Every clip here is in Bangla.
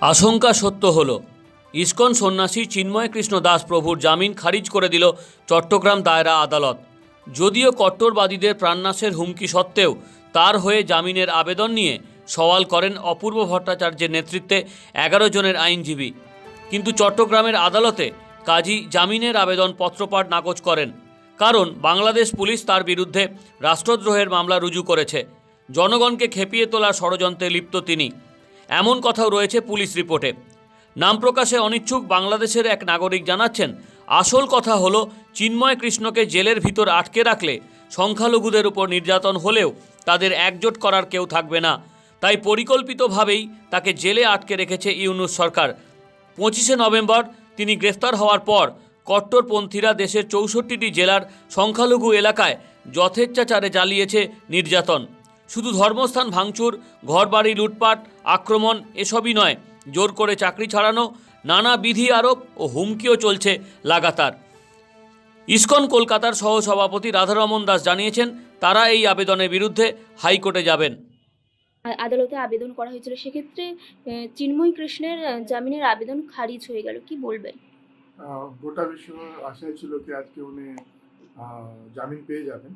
আশঙ্কা সত্য হল। ইস্কন সন্ন্যাসী চিন্ময় কৃষ্ণ দাস প্রভুর জামিন খারিজ করে দিল চট্টগ্রাম দায়রা আদালত। যদিও কট্টরবাদীদের প্রাণনাশের হুমকি সত্ত্বেও তার হয়ে জামিনের আবেদন নিয়ে সওয়াল করেন অপূর্ব ভট্টাচার্যের নেতৃত্বে এগারো জনের আইনজীবী। কিন্তু চট্টগ্রামের আদালতে কাজী জামিনের আবেদন পত্রপাঠ নাকচ করেন। কারণ বাংলাদেশ পুলিশ তার বিরুদ্ধে রাষ্ট্রদ্রোহের মামলা রুজু করেছে। জনগণকে খেপিয়ে তোলার ষড়যন্ত্রে লিপ্ত তিনি। এমন কথাও রয়েছে পুলিশ রিপোর্টে। নাম প্রকাশে অনিচ্ছুক বাংলাদেশের এক নাগরিক জানাচ্ছেন, আসল কথা হলো, চিন্ময় কৃষ্ণকে জেলের ভিতর আটকে রাখলে সংখ্যালঘুদের উপর নির্যাতন হলেও তাদের একজোট করার কেউ থাকবে না। তাই পরিকল্পিতভাবেই তাকে জেলে আটকে রেখেছে ইউনুস সরকার। পঁচিশে নভেম্বর তিনি গ্রেফতার হওয়ার পর কট্টরপন্থীরা দেশের চৌষট্টিটি জেলার সংখ্যালঘু এলাকায় যথেচ্ছাচারে চালিয়েছে নির্যাতন। শুধু ধর্মস্থান ভাঙচুর ঘরবাড়ি লুটপাট আক্রমণ এসবই নয় জোর করে চাকরি ছাড়ানো নানা বিধি আরোপ ও হুমকিও চলছে লাগাতার। ইসকন কলকাতার সহসভাপতি রাধারমন দাস জানিয়েছেন তারা এই আবেদনের বিরুদ্ধে হাইকোর্টে যাবেন। আদালতে আবেদন করা হয়েছিল সেক্ষেত্রে চিন্ময় কৃষ্ণের জামিনের আবেদন খারিজ হয়ে গেল কি বলবেন? গোটা বিশ্ব আশায় ছিল কি আজকে উনি জামিন পেয়ে যাবেন।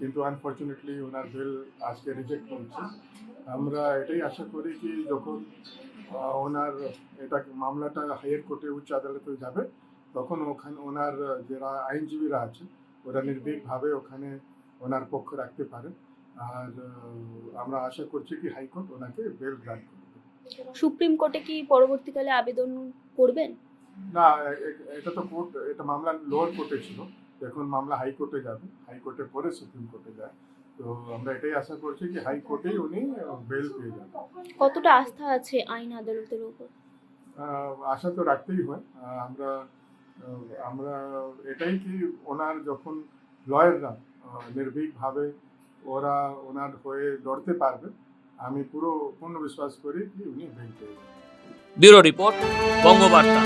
কিন্তু আনফর্চুনেটলি ওনার বেল আজকে রিজেক্ট হয়েছে আমরা এটাই আশা করি কি যখন ওনার এটা মামলাটা হাইয়ার কোর্টে উচ্চ আদালতে যাবে তখন ওখানে ওনার যারা আইনজীবীরা আছে ওরা নির্ভীকভাবে ওখানে ওনার পক্ষ রাখতে পারে। আর আমরা আশা করছি কি হাইকোর্ট ওনাকে বেল গ্রান্ট করবে। সুপ্রিম কোর্টে কি পরবর্তীকালে আবেদন করবেন? না এটা তো কোর্ট এটা মামলা লোয়ার কোর্টে ছিল। এখন মামলা হাইকোর্টে যাবে হাইকোর্টে পরে সুপ্রিম কোর্টে যায়। তো আমরা এটাই আশা করছি কি হাইকোর্টেই উনি বেল পেয়ে যাবেন। কতটা আস্থা আছে আইন আদালতের উপর? আশা তো রাখতেই হয়। আমরা আমরা এটাই কি ওনার যখন লয়াররা নির্ভীকভাবে ওরা ওনার হয়ে লড়তে পারবে আমি পুরো পূর্ণ বিশ্বাস করি কি উনি বেল পেয়ে যাবেন। Bureau report Bangabarta.